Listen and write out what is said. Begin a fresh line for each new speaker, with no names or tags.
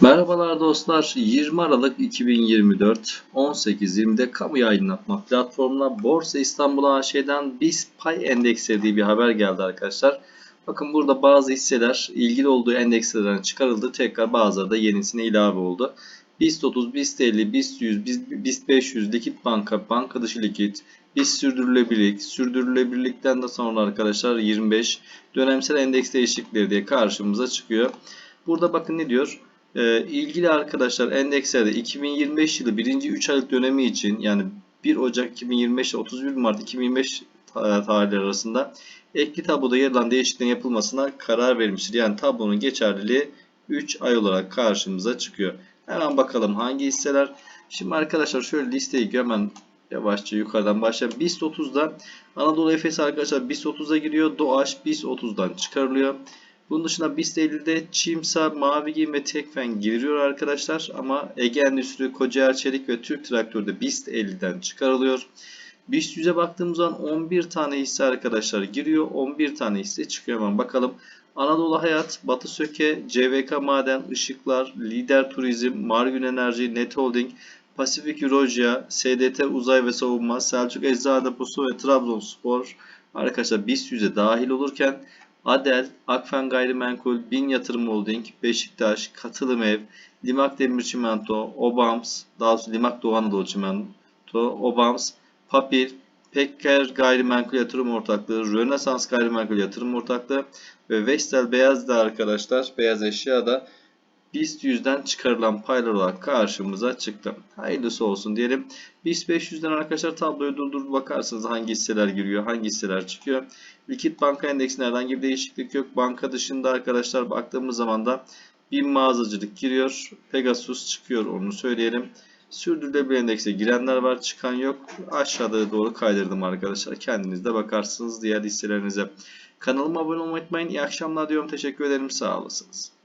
Merhabalar dostlar. 20 Aralık 2024 18.20'de kamu yayınlatma platformuna Borsa İstanbul AŞ'den BIST pay endeksleri bir haber geldi arkadaşlar. Bakın burada bazı hisseler ilgili olduğu endekslerden çıkarıldı. Tekrar bazıları da yenisine ilave oldu. BIST 30, BIST 50, BIST 100, BIST BIST 500, likit banka, banka dışı likit, BIST sürdürülebilirlik, sürdürülebilirlikten de sonra arkadaşlar 25 dönemsel endeks değişiklikleri diye karşımıza çıkıyor. Burada bakın ne diyor? Ee, ilgili arkadaşlar endekslerde 2025 yılı birinci 3 aylık dönemi için yani 1 Ocak 2025 ile 31 Mart 2025 ta- tarihleri arasında ekli tabloda yer alan değişikliklerin yapılmasına karar vermiştir. Yani tablonun geçerliliği 3 ay olarak karşımıza çıkıyor. Hemen bakalım hangi hisseler. Şimdi arkadaşlar şöyle listeyi hemen yavaşça yukarıdan başlayalım. BIST 30'da Anadolu Efes arkadaşlar BIST 30'a giriyor. Doğaç BIST 30'dan çıkarılıyor. Bunun dışında BIST 50'de Çimsa, Mavi Giyim ve Tekfen giriyor arkadaşlar. Ama Ege Endüstri, Kocaer Çelik ve Türk Traktör'de BIST 50'den çıkarılıyor. BIST 100'e baktığımız zaman 11 tane hisse arkadaşlar giriyor. 11 tane hisse çıkıyor hemen bakalım. Anadolu Hayat, Batı Söke, CVK Maden, Işıklar, Lider Turizm, Margün Enerji, Net Holding, Pasifik Euroja, SDT Uzay ve Savunma, Selçuk Eczane Deposu ve Trabzonspor arkadaşlar BIST 100'e dahil olurken Adel, Akfen Gayrimenkul, Bin Yatırım Holding, Beşiktaş, Katılım Ev, Limak Demir Çimento, Obams, daha doğrusu Limak Doğu Anadolu Çimento, Obams, Papir, Pekker Gayrimenkul Yatırım Ortaklığı, Rönesans Gayrimenkul Yatırım Ortaklığı ve Vestel Beyaz'da arkadaşlar, Beyaz Eşya'da BIST 100'den çıkarılan paylar olarak karşımıza çıktı. Hayırlısı olsun diyelim. BIST 500'den arkadaşlar tabloyu durdurup bakarsanız hangi hisseler giriyor, hangi hisseler çıkıyor. Likit banka endeksinde herhangi bir değişiklik yok. Banka dışında arkadaşlar baktığımız zaman da bir mağazacılık giriyor. Pegasus çıkıyor onu söyleyelim. Sürdürülebilir endekse girenler var çıkan yok. Aşağıda doğru kaydırdım arkadaşlar. Kendiniz de bakarsınız diğer hisselerinize. Kanalıma abone olmayı unutmayın. İyi akşamlar diyorum. Teşekkür ederim. Sağ olasınız.